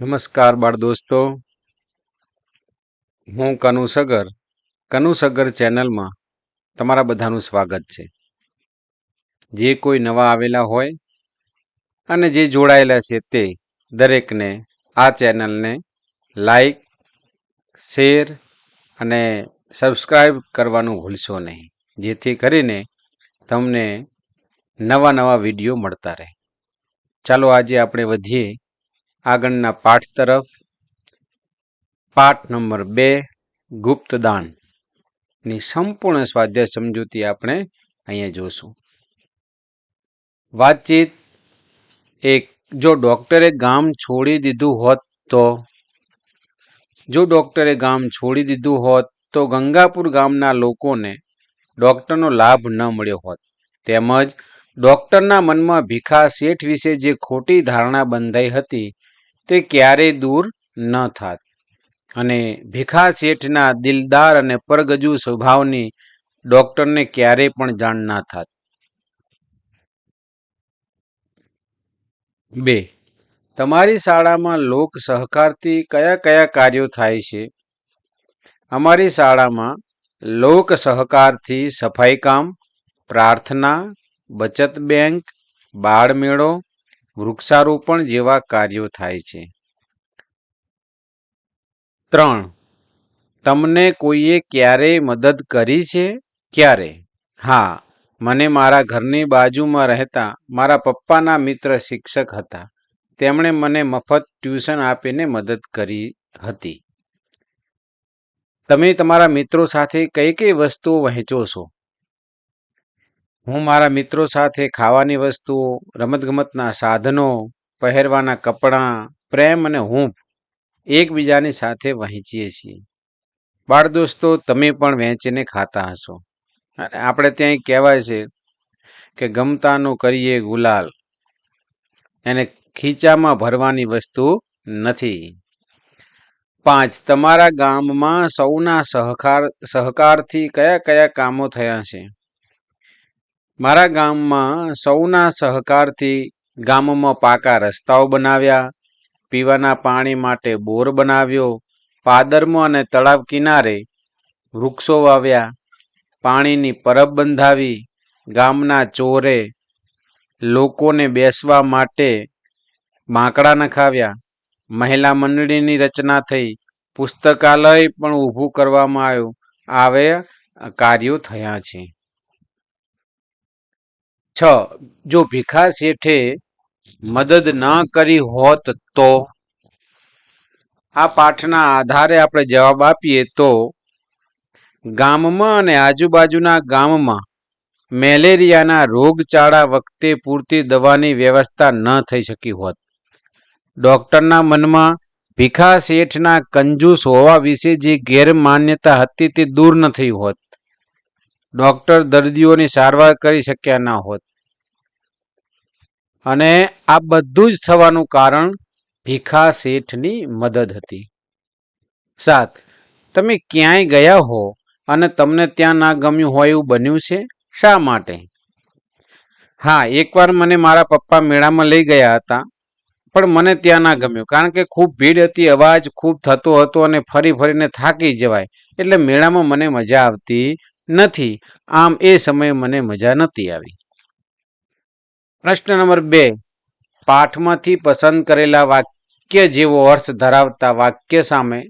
નમસ્કાર બાળ દોસ્તો. હું કનુ સગર. ચેનલમાં તમારા બધાનું સ્વાગત છે. જે કોઈ નવા આવેલા હોય અને જે જોડાયેલા છે તે દરેકને આ ચેનલને લાઈક, શેર અને સબસ્ક્રાઈબ કરવાનું ભૂલશો નહીં. જેથી કરીને તમને નવા નવા વીડિયો મળતા રહે. ચાલો આજે આપણે વધીએ આગળના પાઠ તરફ. પાઠ નંબર બે ગુપ્તદાનની સંપૂર્ણ સ્વાધ્યાય સમજૂતી આપણે અહીંયા જોશું. વાતચીત એક, જો ડૉક્ટરે ગામ છોડી દીધું હોત તો? જો ડૉક્ટરે ગામ છોડી દીધું હોત તો ગંગાપુર ગામના લોકોને ડૉક્ટરનો લાભ ન મળ્યો હોત. તેમજ ડૉક્ટરના મનમાં ભીખા શેઠ વિશે જે ખોટી ધારણા બંધાઈ હતી તે ક્યારેય દૂર ન થાત. અને ભીખા શેઠના દિલદાર અને પરગજુ સ્વભાવની ડોક્ટરને ક્યારેય પણ જાણ ના થાત. બે. તમારી શાળામાં લોક સહકારથી કયા કયા કાર્યો થાય છે? અમારી શાળામાં લોક સહકારથી સફાઈ કામ, પ્રાર્થના, બચત બેંક બાળમેળો વૃક્ષારોપણ જેવા કાર્યો થાય છે. ત્રણ. તમને કોઈએ ક્યારેય મદદ કરી છે? ક્યારે? હા, મને મારા ઘરની બાજુમાં રહેતા મારા પપ્પાના મિત્ર શિક્ષક હતા. તેમણે મને મફત ટ્યુશન આપીને મદદ કરી હતી. તમે તમારા મિત્રો સાથે કઈ કઈ વસ્તુઓ વહેંચો છો? હું મારા મિત્રો સાથે ખાવાની વસ્તુઓ, રમતગમતના સાધનો, પહેરવાના કપડાં, પ્રેમ અને હૂંફ એકબીજાની સાથે વહેંચીએ છીએ. બાળ દોસ્તો તમે પણ વહેંચીને ખાતા હશો. અને આપણે ત્યાં કહેવાય છે કે ગમતાનું કરીએ ગુલાલ. એને ખીચામાં ભરવાની વસ્તુ નથી. પાંચ, તમારા ગામમાં સૌના સહકાર, સહકારથી કયા કયા કામો થયા છે? મારા ગામમાં સૌના સહકારથી ગામમાં પાકા રસ્તાઓ બનાવ્યા, પીવાના પાણી માટે બોર બનાવ્યો, પાદરમાં અને તળાવ કિનારે વૃક્ષો વાવ્યા, પાણીની પરબ બંધાવી, ગામના ચોરે લોકોને બેસવા માટે માકડા નખાવ્યા. મહિલા મંડળીની રચના થઈ, પુસ્તકાલય પણ ઊભું કરવામાં આવ્યું. આવે કાર્યો થયા છે. છ. જો ભીખા શેઠે મદદ ના કરી હોત તો? આ પાઠના આધારે આપણે જવાબ આપીએ તો, ગામમાં અને આજુબાજુના ગામમાં મેલેરિયાના રોગચાળા વખતે પૂરતી દવાની વ્યવસ્થા ન થઈ શકી હોત. ડોક્ટરના મનમાં ભીખા શેઠના કંજૂસ હોવા વિશે જે ગેરમાન્યતા હતી તે દૂર ન થઈ હોત. ડોક્ટર દર્દીઓની સારવાર કરી શક્યા ન હોત. અને આ બધું જ થવાનું કારણ ભીખા શેઠની મદદ હતી. સાત, તમે ક્યાંય ગયા હો અને તમને ત્યાં ના ગમ્યું હોય એવું બન્યું છે? શા માટે? હા, એકવાર મને મારા પપ્પા મેળામાં લઈ ગયા હતા, પણ મને ત્યાં ના ગમ્યું, કારણ કે ખૂબ ભીડ હતી, અવાજ ખૂબ થતો હતો અને ફરી ફરીને થાકી જવાય, એટલે મેળામાં મને મજા આવતી નથી. આમ એ સમયે મને મજા નહોતી આવી. પ્રશ્ન નંબર બે. પાઠમાંથી પસંદ કરેલા વાક્ય જેવો અર્થ ધરાવતા વાક્ય સામે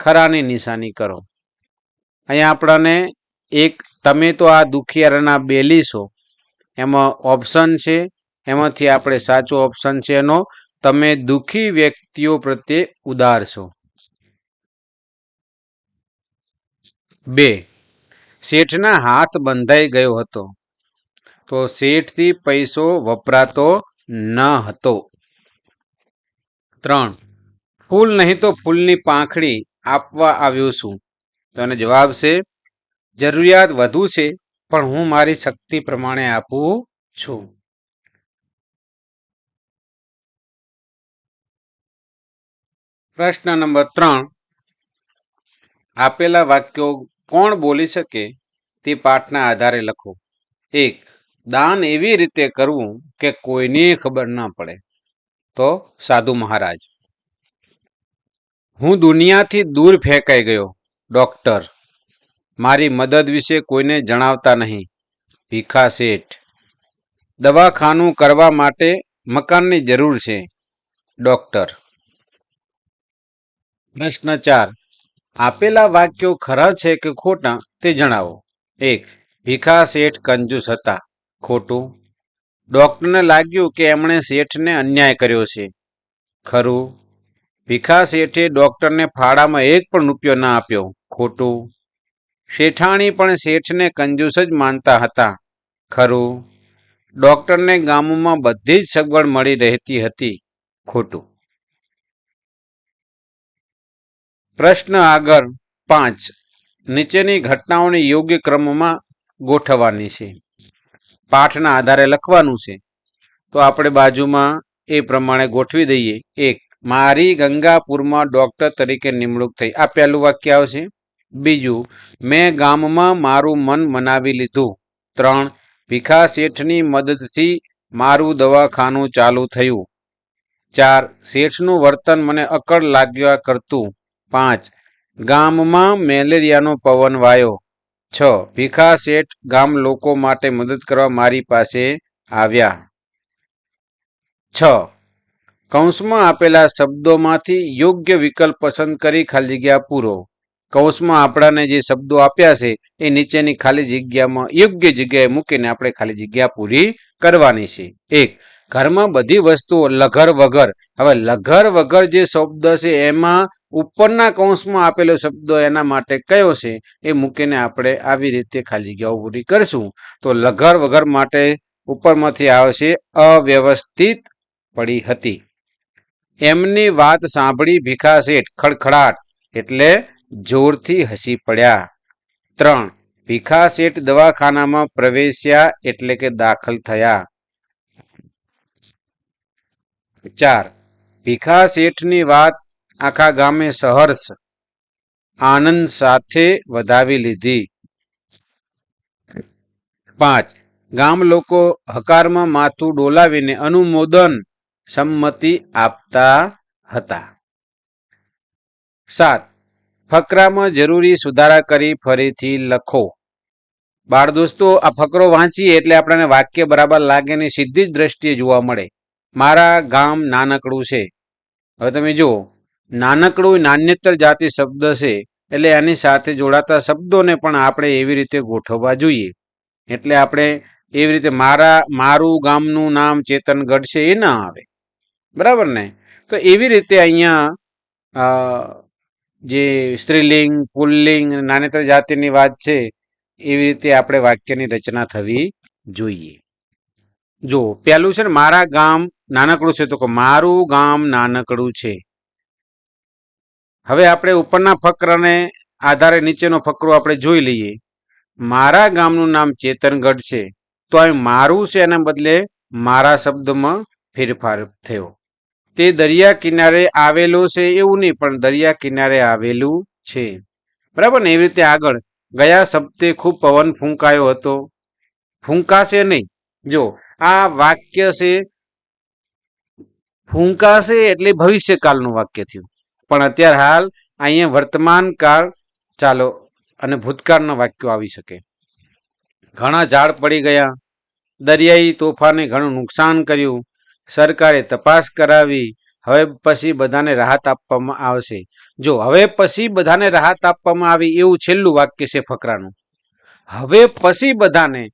ખરાની નિશાની કરો. અહીંયા આપણને એક તમે તો આ દુખિયારાના બેલી છો. એમાં ઓપ્શન છે, એમાંથી આપણે સાચો ઓપ્શન છે એનો. તમે દુઃખી વ્યક્તિઓ પ્રત્યે ઉદાર છો. બે. શેઠના હાથ બંધાઈ ગયો હતો. તો શેઠથી પૈસો વપરાતો ન હતો. ત્રણ. ફૂલ નહીં તો ફૂલની પાંખડી આપવા આવ્યો છું. તો એનો જવાબ છે, જરૂરિયાત વધુ છે, પણ હું મારી શક્તિ પ્રમાણે આપું છું. પ્રશ્ન નંબર ત્રણ. આપેલા વાક્યો કોણ બોલી શકે તે પાઠના આધારે લખો. એક, દાન એવી રીતે કરવું કે કોઈને ખબર ના પડે. તો સાધુ મહારાજ. હું દુનિયાથી દૂર ફેંકાઈ ગયો, ડોક્ટર. મારી મદદ વિશે કોઈને જણાવતા નહીં. ભીખા શેઠ. દવાખાનું કરવા માટે મકાનની જરૂર છે, ડોક્ટર. પ્રશ્ન ચાર આપેલા વાક્યો ખરા છે કે ખોટા તે જણાવો. એક ભીખા શેઠ કંજૂસ હતા. ખોટું? ડોક્ટરને લાગ્યું કે એમણે શેઠને અન્યાય કર્યો છે. ખરું? ભીખા શેઠે ડોક્ટરને ફાળામાં એક પણ રૂપિયો ના આપ્યો. ખોટું? શેઠાણી પણ શેઠને કંજૂસ જ માનતા હતા. ખરું? ડોક્ટરને ગામમાં બધી જ સગવડ મળી રહેતી હતી. ખોટું? પ્રશ્ન આગળ પાંચ. નીચેની ઘટનાઓને યોગ્ય ક્રમમાં ગોઠવવાની છે. પાઠના આધારે લખવાનું છે. તો આપણે બાજુમાં એ પ્રમાણે ગોઠવી દઈએ. એક, મારી ગંગાપુરમાં ડૉક્ટર તરીકે નિમણૂક થઈ. આ પહેલું વાક્ય આવશે. બીજું, મેં ગામમાં મારું મન મનાવી લીધું. ત્રણ, ભીખા શેઠની મદદથી મારું દવાખાનું ચાલુ થયું. ચાર, શેઠનું વર્તન મને અકળ લાગ્યા કરતું. પાંચ. ગામમાં મેલેરિયાનો પવન વાયો. છ. ભીખા શેઠ ગામ લોકો માટે મદદ કરવા મારી પાસે આવ્યા. છ. કૌંસમાં આપેલા શબ્દોમાંથી યોગ્ય વિકલ્પ પસંદ કરી ખાલી જગ્યા પૂરો. કૌંસમાં આપણાને જે શબ્દો આપ્યા છે, એ નીચેની ખાલી જગ્યામાં યોગ્ય જગ્યાએ મૂકીને આપણે ખાલી જગ્યા પૂરી કરવાની છે. એક. ઘરમાં બધી વસ્તુઓ લઘર વગર હવે લઘર વગર જે શબ્દ છે, એમાં ઉપરના કૌંસમાં આપેલો શબ્દ એના માટે કયો છે એ મૂકીને આપણે આવી રીતે ખાલી જગ્યાઓ પૂરી કરશું. તો લઘર વગર માટે ઉપરમાંથી આવશે, અવ્યવસ્થિત પડી હતી. એમની વાત સાંભળી ભીખા શેઠ ખડખડાટ, એટલે જોરથી હસી પડ્યા. ત્રણ, ભીખા શેઠ દવાખાનામાં પ્રવેશ્યા એટલે કે દાખલ થયા. ચાર, ભીખા શેઠની વાત આખા ગામે સહર્ષ આનંદ સાથે વધાવી લીધી. પાંચ, ગામ લોકો હકારમાં માથું ડોલાવીને અનુમોદન સંમતિ આપતા હતા. સાત, ફકરામાં જરૂરી સુધારા કરી ફરીથી લખો. બાળ દોસ્તો, આ ફકરો વાંચીએ એટલે આપણને વાક્ય બરાબર લાગે ને સીધી જ દ્રષ્ટિએ જોવા મળે. મારા ગામ નાનકડું છે. હવે તમે જુઓ નાનકડું નાન્યતર જાતિ શબ્દ છે, એટલે એની સાથે જોડાતા શબ્દોને પણ આપણે એવી રીતે ગોઠવવા જોઈએ. એટલે આપણે એવી રીતે મારા, મારું ગામનું નામ ચેતનગઢ છે એ ના આવે. બરાબર ને? તો એવી રીતે અહીંયા જે સ્ત્રીલિંગ, પુલ્લિંગ નાનેતર જાતિની વાત છે, એવી રીતે આપણે વાક્યની રચના થવી જોઈએ. જો પહેલું છે ને, મારા ગામ નાનકડું છે, તો કે મારું ગામ નાનકડું છે. હવે આપણે ઉપરના ફકરાને આધારે નીચેનો ફકરો આપણે જોઈ લઈએ. મારા ગામનું નામ ચેતનગઢ છે, તો અહીં મારું છે એના બદલે મારા શબ્દમાં ફેરફાર થયો. તે દરિયા કિનારે આવેલું છે એવું નહીં, પણ દરિયા કિનારે આવેલું છે. બરાબર ને? એવી રીતે આગળ, ગયા સપ્તે ખૂબ પવન ફૂંકાયો હતો. ફૂંકાશે નહીં. જો, આ વાક્ય છે, ફૂંકાશે એટલે ભવિષ્યકાળનું વાક્ય થયું. પણ અત્યારે હાલ અહીંયા વર્તમાન કાળ ચાલો અને ભૂતકાળના વાક્યો આવી શકે. ઘણા ઝાડ પડી ગયા, દરિયાઈ તોફાને ઘણું નુકસાન કર્યું, સરકારે તપાસ કરાવી, હવે પછી બધાને રાહત આપવામાં આવશે. જો હવે પછી બધાને રાહત આપવામાં આવી એવું છેલ્લું વાક્ય છે ફકરાનું. હવે પછી બધાને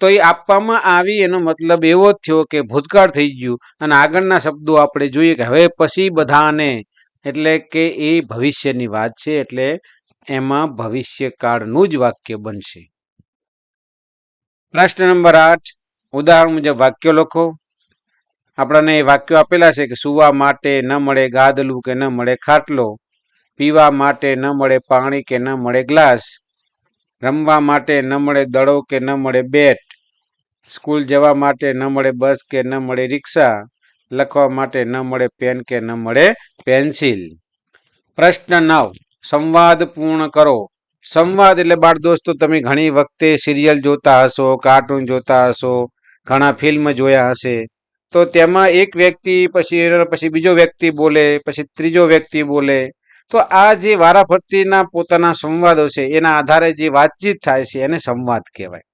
તો એ આપવામાં આવી એનો મતલબ એવો જ થયો કે ભૂતકાળ થઈ ગયું અને આગળના શબ્દો આપણે જોઈએ કે હવે પછી બધાને એટલે કે એ ભવિષ્યની વાત છે, એટલે એમાં ભવિષ્યકાળનું જ વાક્ય બનશે. પ્રશ્ન નંબર આઠ, ઉદાહરણ મુજબ વાક્યો લખો. આપણને એ વાક્યો આપેલા છે કે સુવા માટે ન મળે ગાદલું કે ન મળે ખાટલો, પીવા માટે ન મળે પાણી કે ન મળે ગ્લાસ, રમવા માટે ન મળે દડો કે ન મળે બેટ, સ્કૂલ જવા માટે ન મળે બસ કે ન મળે રિક્ષા લખવા માટે ન મળે પેન કે ન મળે પેન્સિલ પ્રશ્ન નવ. સંવાદ પૂર્ણ કરો. સંવાદ એટલે બાળ દોસ્તો, તમે ઘણી વખતે સિરિયલ જોતા હશો કાર્ટૂન જોતા હશો, ઘણા ફિલ્મ જોયા હશે. તો તેમાં એક વ્યક્તિ, પછી પછી બીજો વ્યક્તિ બોલે, પછી ત્રીજો વ્યક્તિ બોલે. તો આ જે વારાફરતીના પોતાના સંવાદો છે, એના આધારે જે વાતચીત થાય છે, એને સંવાદ કહેવાય.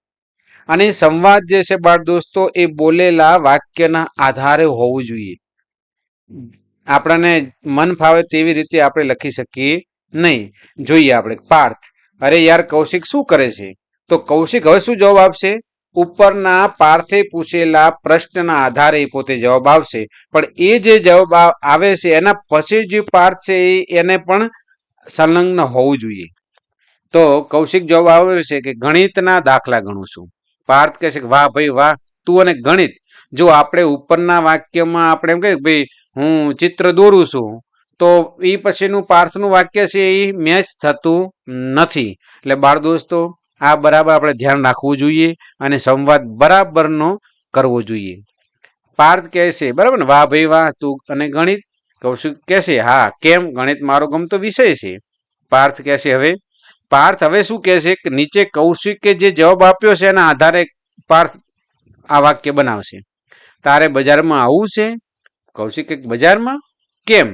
અને સંવાદ જે છે બાળ દોસ્તો, એ બોલેલા વાક્યના આધારે હોવું જોઈએ. આપણને મન ફાવે તેવી રીતે આપણે લખી શકીએ નહીં. જોઈએ આપણે. પાર્થ, અરે યાર, કૌશિક શું કરે છે? તો કૌશિક હવે શું જવાબ આપશે? ઉપરના પાર્થે પૂછેલા પ્રશ્નના આધારે પોતે જવાબ આવશે પણ એ જે જવાબ આવે છે, એના પછી જે પાર્થ છે એને પણ સંલગ્ન હોવું જોઈએ. તો કૌશિક જવાબ આવે છે કે ગણિતના દાખલા ગણું છું. પાર્થ કહે છે કે, વાહ ભાઈ, વાહ, તું અને ગણિત. જો આપણે ઉપરના વાક્યમાં આપણે એમ કહે કે, ભાઈ, હું ચિત્ર દોરું છું, તો એ પછીનું પાર્થનું વાક્ય છે એ મેચ થતું નથી. એટલે બાળ દોસ્તો, આ બરાબર આપણે ધ્યાન રાખવું જોઈએ અને સંવાદ બરાબરનો કરવો જોઈએ. પાર્થ કહે છે, બરાબર ને? વાહ ભાઈ, વાહ, તું અને ગણિત? કૌશિક કહેશે હા, કેમ? ગણિત મારો ગમતો વિષય છે. પાર્થ કહેશે હવે પાર્થ હવે શું કહે છે? કે નીચે કૌશિકે જે જવાબ આપ્યો છે એના આધારે પાર્થ આ વાક્ય બનાવશે. તારે બજારમાં આવવું છે? કૌશિક બજારમાં? કેમ?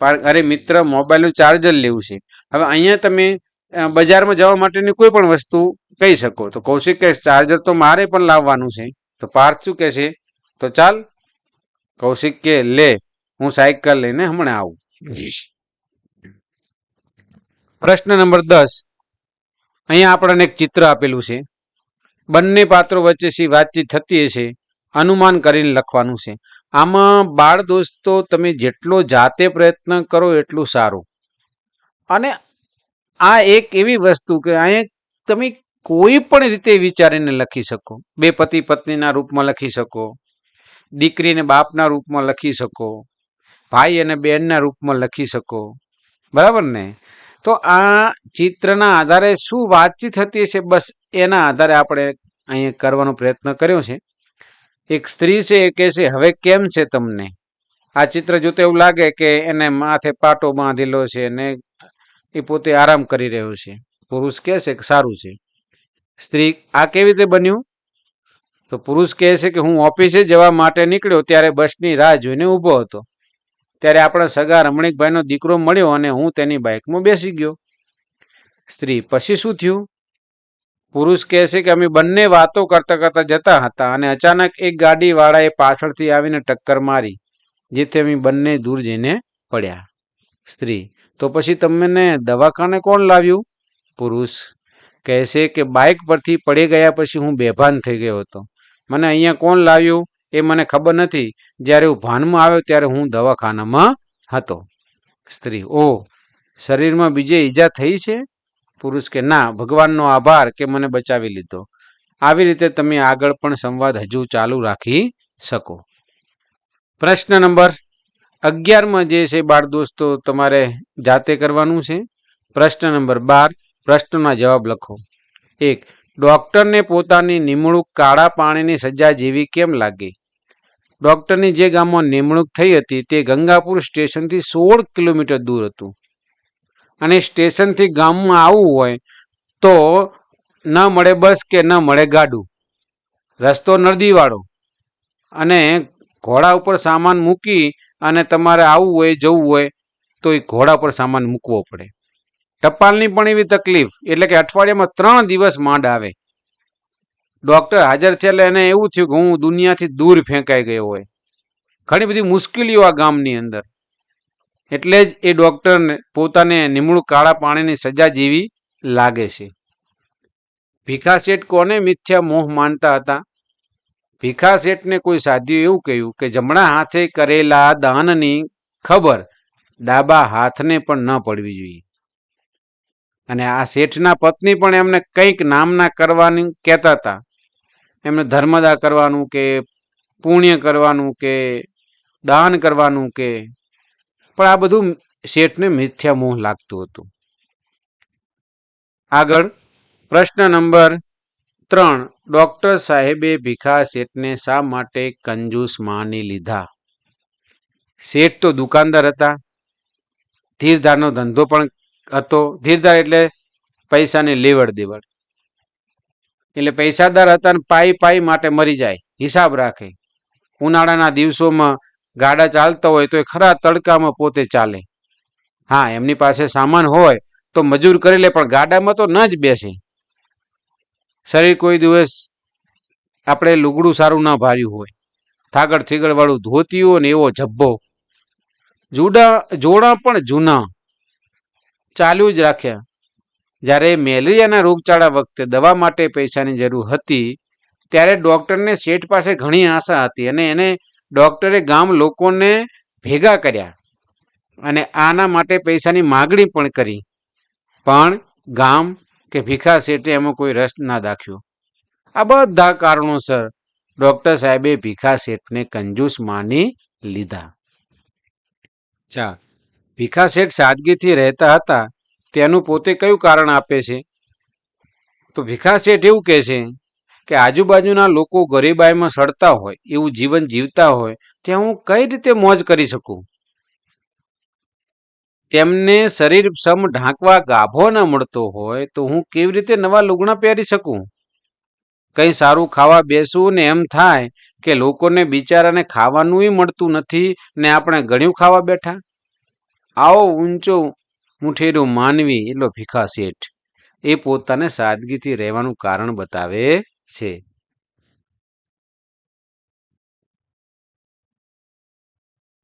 અરે મિત્ર મોબાઈલનું ચાર્જર લેવું છે. હવે અહીંયા તમે બજારમાં જવા માટેની કોઈ પણ વસ્તુ કહી શકો. તો કૌશિક કહે ચાર્જર તો મારે પણ લાવવાનું છે. તો પાર્થ શું કહે છે? તો ચાલ કૌશિક કે લે હું સાયકલ લઈને હમણાં આવું. પ્રશ્ન નંબર દસ. અહીંયા આપણને એક ચિત્ર આપેલું છે. બંને પાત્રો વચ્ચે વાતચીત થતી હશે, અનુમાન કરીને લખવાનું છે. આમાં બાળ દોસ્તો, તમે જેટલો જાતે પ્રયત્ન કરો એટલું સારું. અને આ એક એવી વસ્તુ કે અહીંયા તમે કોઈ પણ રીતે વિચારીને લખી શકો. બે પતિ પત્નીના રૂપમાં લખી શકો, દીકરીને બાપના રૂપમાં લખી શકો, ભાઈ અને બહેનના રૂપમાં લખી શકો. બરાબર ને? તો આ ચિત્રના આધારે શું વાતચીત થતી છે બસ એના આધારે આપણે અહીંયા કરવાનો પ્રયત્ન કર્યો છે. એક સ્ત્રી છે, એ કહે છે હવે કેમ છે તમને? આ ચિત્ર જોતા એવું લાગે કે એને માથે પાટો બાંધેલો છે ને એ પોતે આરામ કરી રહ્યો છે. પુરુષ કહે છે કે સારું છે. સ્ત્રી, આ કેવી રીતે બન્યું? તો પુરુષ કહે છે કે, હું ઓફિસે જવા માટે નીકળ્યો ત્યારે બસની રાહ જોઈને ઊભો હતો. ત્યારે આપણા સગા રમણીકભાઈનો દીકરો મળ્યો અને હું તેની બાઇકમાં બેસી ગયો. સ્ત્રી પછી શું થયું? પુરુષ કહે છે કે અમે બંને વાતો કરતા કરતા જતા હતા અને અચાનક એક ગાડીવાળાએ પાછળથી આવીને ટક્કર મારી, જેથી અમે બંને દૂર જઈને પડ્યા. સ્ત્રી, તો પછી તમને દવાખાને કોણ લાવ્યું? પુરુષ કહે છે કે બાઇક પરથી પડી ગયા પછી હું બેભાન થઈ ગયો હતો. મને અહીંયા કોણ લાવ્યું? એ મને ખબર નથી. જ્યારે હું ભાનમાં આવ્યો ત્યારે હું દવાખાનામાં હતો. સ્ત્રી ઓ શરીરમાં બીજે ઈજા થઈ છે? પુરુષ કે ના, ભગવાનનો આભાર કે મને બચાવી લીધો. આવી રીતે તમે આગળ પણ સંવાદ હજુ ચાલુ રાખી શકો. પ્રશ્ન નંબર અગિયારમાં જે છે બાળ દોસ્તો, તમારે જાતે કરવાનું છે? પ્રશ્ન નંબર બાર, પ્રશ્નના જવાબ લખો. એક, ડોક્ટરને પોતાની નિમણૂક કાળા પાણીની સજા જેવી કેમ લાગી? ડોક્ટરની જે ગામમાં નિમણૂક થઈ હતી તે ગંગાપુર સ્ટેશનથી સોળ કિલોમીટર દૂર હતું. અને સ્ટેશનથી ગામમાં આવવું હોય તો ન મળે બસ કે ન મળે ગાડું. રસ્તો નદીવાળો અને ઘોડા ઉપર સામાન મૂકી અને તમારે આવવું હોય, જવું હોય, તો એ ઘોડા પર સામાન મૂકવો પડે. ટપાલની પણ એવી તકલીફ. એટલે કે અઠવાડિયામાં ત્રણ દિવસ માંડ આવે. ડોક્ટર હાજર છે એટલે એને એવું થયું કે હું દુનિયાથી દૂર ફેંકાઈ ગયો હોય. ઘણી બધી મુશ્કેલીઓ આ ગામની અંદર. એટલે જ એ ડોક્ટરને પોતાને નિમણૂક કાળા પાણીની સજા જેવી લાગે છે. ભીખા શેઠ કોને મિથ્યા મોહ માનતા હતા? ભીખા શેઠને કોઈ સાધ્યું એવું કહ્યું કે જમણા હાથે કરેલા દાનની ખબર ડાબા હાથને પણ ન પડવી જોઈએ. અને આ શેઠના પત્ની પણ એમને કંઈક નામના કરવાની કહેતા હતા. એમને ધર્મદા કરવાનું કે પુણ્ય કરવાનું કે દાન કરવાનું કે પણ આ બધું શેઠને મિથ્યા મોહ લાગતું હતું. આગળ પ્રશ્ન નંબર ત્રણ. ડોક્ટર સાહેબે ભીખા શેઠને શા માટે કંજૂસ માની લીધા? શેઠ તો દુકાનદાર હતા. ધીરધારનો ધંધો પણ હતો. ધીરધાર એટલે પૈસાની લેવડ દેવડ એટલે પૈસાદાર હતા ને પાઈ પાઈ માટે મરી જાય. હિસાબ રાખે. ઉનાળાના દિવસોમાં ગાડા ચાલતા હોય તો એ ખરા તડકામાં પોતે ચાલે. હા, એમની પાસે સામાન હોય તો મજૂર કરી લે, પણ ગાડામાં તો ન જ બેસે. શરીર કોઈ દિવસ આપણે લુગડું સારું ના ભાર્યું હોય. થાગડ થીગડ વાળું ધોતિયું ને એવો જબ્બો. જુડા, જોડા પણ જૂના. ચાલ્યું જ રાખ્યા. જ્યારે મેલેરિયાના રોગચાળા વખતે દવા માટે પૈસાની જરૂર હતી, ત્યારે ડૉક્ટરને શેઠ પાસે ઘણી આશા હતી અને એને ડૉક્ટરે ગામ લોકોને ભેગા કર્યા અને આના માટે પૈસાની માગણી પણ કરી. પણ ગામ કે ભીખા શેઠે એમાં કોઈ રસ ના દાખ્યો. આ બધા કારણોસર ડૉક્ટર સાહેબે ભીખા શેઠને કંજૂસ માની લીધા. ચા ભીખા શેઠ સાદગીથી રહેતા હતા તેનું પોતે કયું કારણ આપે છે? તો ભીખા શેઠ એવું કહે છે કે આજુબાજુના લોકો ગરીબાઈમાં સડતા હોય, એવું જીવન જીવતા હોય, ત્યાં હું કઈ રીતે મોજ કરી શકું? તેમને શરીર સમ ઢાંકવા ગાભો ન મળતો હોય, તો હું કેવી રીતે નવા લુગણા પહેરી શકું? કંઈ સારું ખાવા બેસવું ને એમ થાય કે લોકોને બિચારાને ખાવાનુંય મળતું નથી ને આપણે ગણ્યું ખાવા બેઠા? આવો ઊંચો મુઠેરું માનવી એટલો ભીખા શેઠ. એ પોતાને સાદગીથી રહેવાનું કારણ બતાવે છે.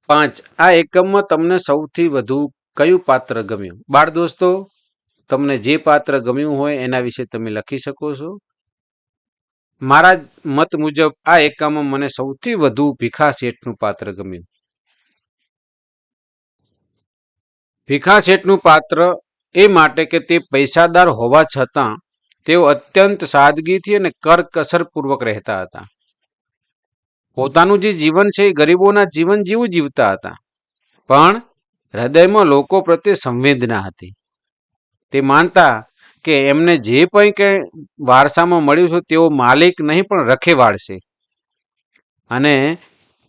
પાંચ, આ એકમમાં તમને સૌથી વધુ કયું પાત્ર ગમ્યું? બાળ દોસ્તો, તમને જે પાત્ર ગમ્યું હોય એના વિશે તમે લખી શકો છો. મારા મત મુજબ આ એકમમાં મને સૌથી વધુ ભીખા શેઠનું પાત્ર ગમ્યું. ભીખા શેઠનું પાત્ર એ માટે કે તે પૈસાદાર હોવા છતાં તેઓ અત્યંત સાદગીથી અને કરકસરપૂર્વક રહેતા હતા. પોતાનું જે જીવન છે એ ગરીબોના જીવન જેવું જીવતા હતા. પણ હૃદયમાં લોકો પ્રત્યે સંવેદના હતી. તે માનતા કે એમને જે પણ કંઈ વારસામાં મળ્યું છે તેઓ માલિક નહીં પણ રખેવાળ છે. અને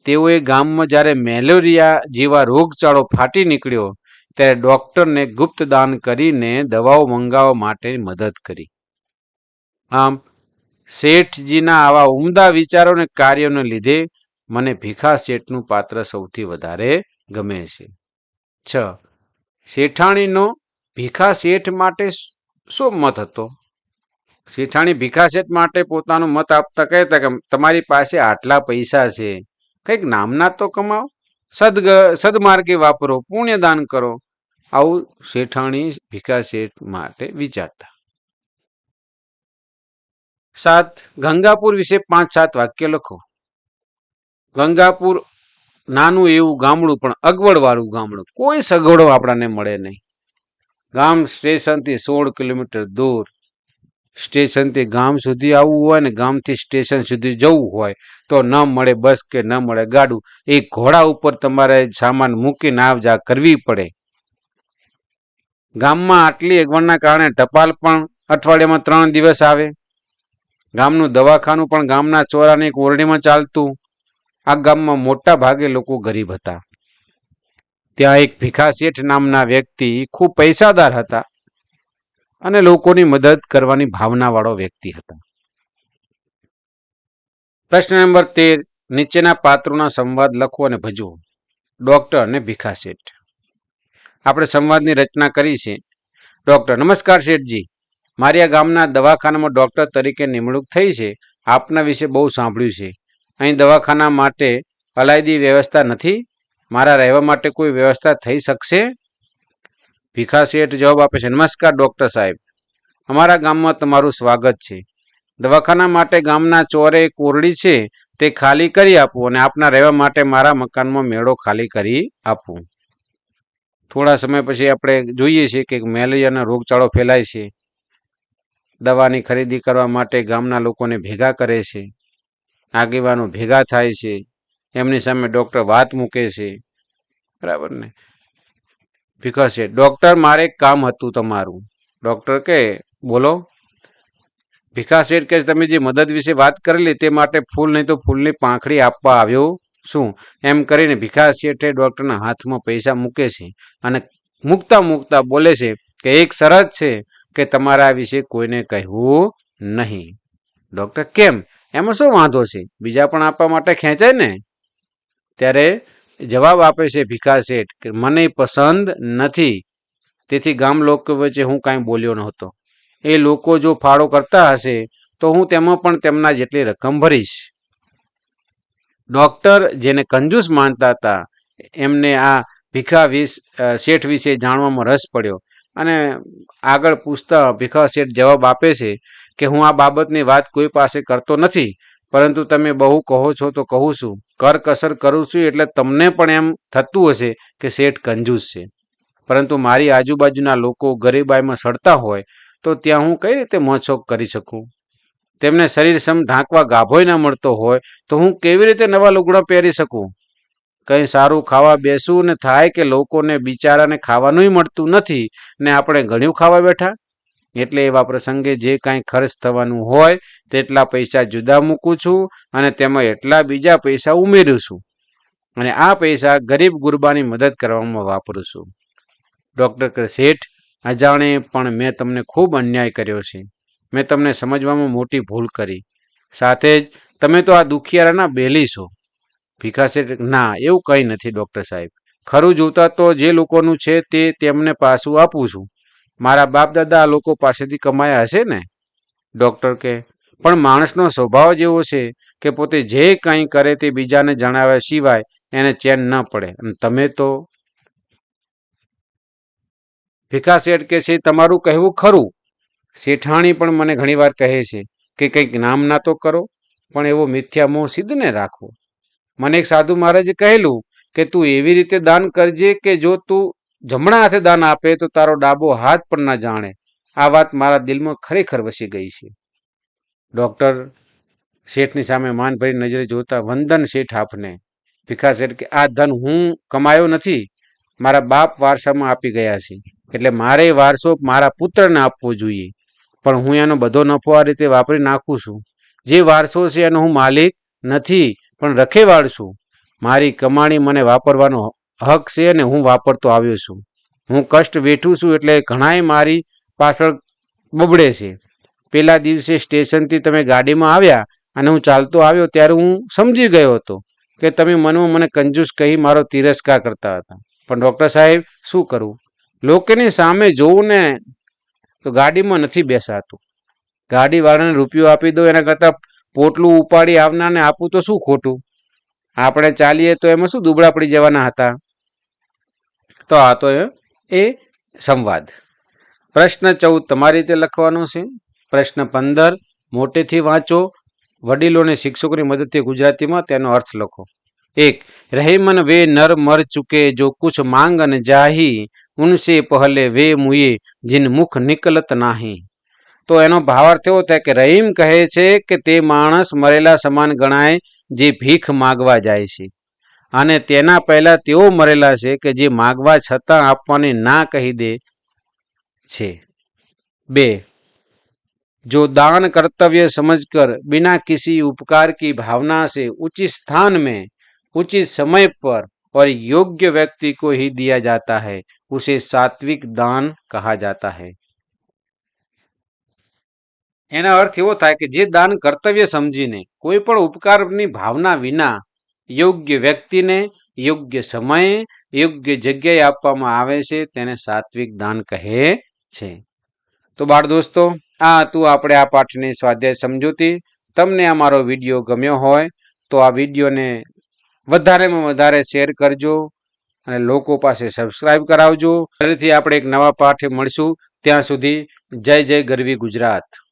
તેઓએ ગામમાં જ્યારે મેલેરિયા જેવા રોગચાળો ફાટી નીકળ્યો ત્યારે ડોક્ટરને ગુપ્ત દાન કરીને દવાઓ મંગાવવા માટે મદદ કરી. આમ, શેઠજીના આવા ઉમદા વિચારો અને કાર્યોને લીધે મને ભીખા શેઠનું પાત્ર સૌથી વધારે ગમે છે. છ. શેઠાણીનો ભીખા શેઠ માટે શું મત હતો? શેઠાણી ભીખા શેઠ માટે પોતાનો મત આપતા કહેતા કે, તમારી પાસે આટલા પૈસા છે. કંઈક નામના તો કમાઓ. સદગ, સદમાર્ગે વાપરો, પુણ્યદાન કરો. આવું શેઠાણી ભીખા શેઠ માટે વિચારતા. સાત, ગંગાપુર વિશે પાંચ, સાત વાક્ય લખો. ગંગાપુર નાનું એવું ગામડું, પણ અગવડવાળું ગામડું. કોઈ સગવડો આપણાને મળે નહીં. ગામ સ્ટેશનથી સોળ કિલોમીટર દૂર. સ્ટેશનથી ગામ સુધી આવવું હોય ને ગામથી સ્ટેશન સુધી જવું હોય, તો ન મળે બસ કે ન મળે ગાડું. એ ઘોડા ઉપર તમારે સામાન મૂકીને આવ જા કરવી પડે. ગામમાં આટલી અગવડના કારણે ટપાલ પણ અઠવાડિયામાં ત્રણ દિવસ આવે. ગામનું દવાખાનું પણ ગામના ચોરાની એક ઓરડીમાં ચાલતું. આ ગામમાં મોટા ભાગે લોકો ગરીબ હતા. ત્યાં એક ભીખા શેઠ નામના વ્યક્તિ ખૂબ પૈસાદાર હતા. અને લોકોની મદદ કરવાની ભાવનાવાળો વ્યક્તિ હતા. પ્રશ્ન નંબર તેર, નીચેના પાત્રોના સંવાદ લખો અને ભજવો. ડોક્ટર અને ભીખા શેઠ. આપણે સંવાદની રચના કરી છે. ડોક્ટર, નમસ્કાર શેઠજી. મારી આ ગામના દવાખાનામાં ડોક્ટર તરીકે નિમણૂક થઈ છે. આપના વિશે બહુ સાંભળ્યું છે. અહીં દવાખાના માટે અલાયદી વ્યવસ્થા નથી. મારા રહેવા માટે કોઈ વ્યવસ્થા થઈ શકશે? ભીખા શેઠ જવાબ આપે છે. નમસ્કાર, ડૉક્ટર સાહેબ. અમારા ગામમાં તમારું સ્વાગત છે. દવાખાના માટે ગામના ચોરે કોરડી છે, તે ખાલી કરી આપો અને આપના રહેવા માટે મારા મકાનમાં મેળો ખાલી કરી આપો. થોડા સમય પછી આપણે જોઈએ છીએ કે મેલેરિયાનો રોગચાળો ફેલાય છે. દવાની ખરીદી કરવા માટે ગામના લોકોને ભેગા કરે છે. આગેવાનો ભેગા થાય છે. એમની સામે ડૉક્ટર વાત મૂકે છે. બરાબર ને? વિકાસ છે. ડૉક્ટર, મારે કામ હતું તમારું. ડૉક્ટર કે, બોલો. ભીખા શેઠ કે, તમે જે મદદ વિશે વાત કરેલી તે માટે ફૂલ નહીં તો ફૂલની પાંખડી આપવા આવ્યો શું એમ કરીને ભીખા શેઠે ડૉક્ટરના હાથમાં પૈસા મૂકે છે અને મૂકતા મૂકતા બોલે છે કે, એક શરત છે કે તમારા વિશે કોઈને કહેવું નહીં. ડૉક્ટર, કેમ? એમાં શું વાંધો છે? બીજા પણ આપવા માટે ખેંચાય ને? ત્યારે જવાબ આપે છે ભીખા શેઠ કે મને પસંદ નથી. તેથી ગામ લોકો વચ્ચે હું કાંઈ બોલ્યો નહોતો. એ લોકો જો ફાળો કરતા હશે તો હું તેમાં પણ તેમના જેટલી રકમ ભરીશ. ડોક્ટર જેને કંજૂસ માનતા હતા, એમને આ ભીખા વિશ શેઠ વિશે જાણવામાં રસ પડ્યો અને આગળ પૂછતા ભીખા શેઠ જવાબ આપે છે કે હું આ બાબતની વાત કોઈ પાસે કરતો નથી, પરંતુ તમે બહુ કહો છો તો કહું છું. કરકસર કરું છું એટલે તમને પણ એમ થતું હશે કે શેઠ કંજૂસ છે. પરંતુ મારી આજુબાજુના લોકો ગરીબાઈમાં સડતા હોય તો ત્યાં હું કઈ રીતે મોછોક કરી શકું? તેમને શરીર સમ ઢાંકવા ગાભોય ના મળતો હોય તો હું કેવી રીતે નવા લુગડા પહેરી શકું? કંઈ સારું ખાવા બેસવું ને થાય કે લોકોને બિચારાને ખાવાનુંય મળતું નથી ને આપણે ઘણું ખાવા બેઠા? એટલે એવા પ્રસંગે જે કાંઈ ખર્ચ થવાનું હોય તેટલા પૈસા જુદા મૂકું છું અને તેમાં એટલા બીજા પૈસા ઉમેરું છું. અને આ પૈસા ગરીબ ગુરબાની મદદ કરવામાં વાપરું છું. ડૉક્ટર શેઠ, અજાણે પણ મેં તમને ખૂબ અન્યાય કર્યો છે. મેં તમને સમજવામાં મોટી ભૂલ કરી. સાથે જ તમે તો આ દુખિયારાના બેલી છો. ભીખા શેઠ, ના, એવું કંઈ નથી ડૉક્ટર સાહેબ. ખરું જોતા તો જે લોકોનું છે તે તેમને પાછું આપું છું. મારા બાપ દાદા આ લોકો પાસેથી કમાયા હશે ને? ડૉક્ટર કે પણ માણસનો સ્વભાવ જેવો છે કે પોતે જે કંઈ કરે તે બીજાને જણાવ્યા સિવાય એને ચેન ન પડે. અને તમે તો ભીખા શેઠ કે છે, તમારું કહેવું ખરું. શેઠાણી પણ મને ઘણીવાર કહે છે કે કંઈક નામ ના તો કરો, પણ એવો મિથ્યા મોહ સિદ્ધને રાખો. મને એક સાધુ મહારાજે કહેલું કે તું એવી રીતે દાન કરજે કે જો તું જમણા હાથે દાન આપે તો તારો ડાબો હાથ પણ ના જાણે. આ વાત મારા દિલમાં ખરેખર વસી ગઈ છે. ડોક્ટર શેઠની સામે માનભરી નજરે જોતા, વંદન શેઠ આપને. ભીખા શેઠ કે, આ ધન હું કમાયો નથી, મારા બાપ વારસામાં આપી ગયા છે. એટલે મારે વારસો મારા પુત્રને આપવો જોઈએ. પણ હું એનો બધો નફો આ રીતે વાપરી નાખું છું. જે વારસો છે એનો હું માલિક નથી, પણ રખેવાળ છું. મારી કમાણી મને વાપરવાનો હક છે અને હું વાપરતો આવ્યો છું. હું કષ્ટ વેઠું છું એટલે ઘણાય મારી પાછળ બબડે છે. પેલા દિવસે સ્ટેશનથી તમે ગાડીમાં આવ્યા અને હું ચાલતો આવ્યો ત્યારે હું સમજી ગયો હતો કે તમે મનમાં મને કંજૂસ કહી મારો તિરસ્કાર કરતા હતા. પણ ડૉક્ટર સાહેબ, શું કરું? લોકોની સામે જોવું ને તો ગાડીમાં નથી બેસાતું. ગાડીવાળાને રૂપિયો આપી દો, એના કરતાં પોટલું ઉપાડી આવનારને આપવું તો શું ખોટું? આપણે ચાલીએ તો એમાં શું દુબળા પડી જવાના હતા? તો આ તો એ સંવાદ. પ્રશ્ન ચૌદ, તમારી રીતે લખવાનો છે? પ્રશ્ન પંદર, મોટેથી વાંચો. વડીલોને શિક્ષકોની મદદથી ગુજરાતીમાં તેનો અર્થ લખો. એક રહીમન વે નર મર ચુકે જો કુછ માંગન જાહી, ઉનસે પહલે વે મુએ જીન મુખ નિકલત નાહી. તો એનો ભાવાર્થ એવો થાય કે રહીમ કહે છે કે તે માણસ મરેલા સમાન ગણાય જે ભીખ માગવા જાય છે. અને તેના પહેલા તેઓ મરેલા છે કે જે માગવા છતાં આપવાની ના કહી દે છે. બે जो दान कर्तव्य समझकर बिना किसी उपकार की भावना से उचित स्थान में उचित समय पर और योग्य व्यक्ति को ही दिया जाता है उसे सात्विक दान कहा जाता है એના અર્થ એવો થાય કે જે દાન કર્તવ્ય સમજીને કોઈ પણ ઉપકારની ભાવના વિના યોગ્ય વ્યક્તિને યોગ્ય સમયે યોગ્ય જગ્યાએ આપવામાં આવે છે તેને સાત્વિક દાન કહે છે તો બાળ દોસ્તો આ હતું આપણે આ પાઠની સ્વાધ્યાય સમજૂતી. તમને અમારો વીડિયો ગમ્યો હોય, તો આ વિડીયોને વધારેમાં વધારે શેર કરજો અને લોકો પાસે સબસ્ક્રાઇબ કરાવજો. ફરીથી આપણે એક નવા પાઠે મળશું. ત્યાં સુધી જય જય ગરવી ગુજરાત.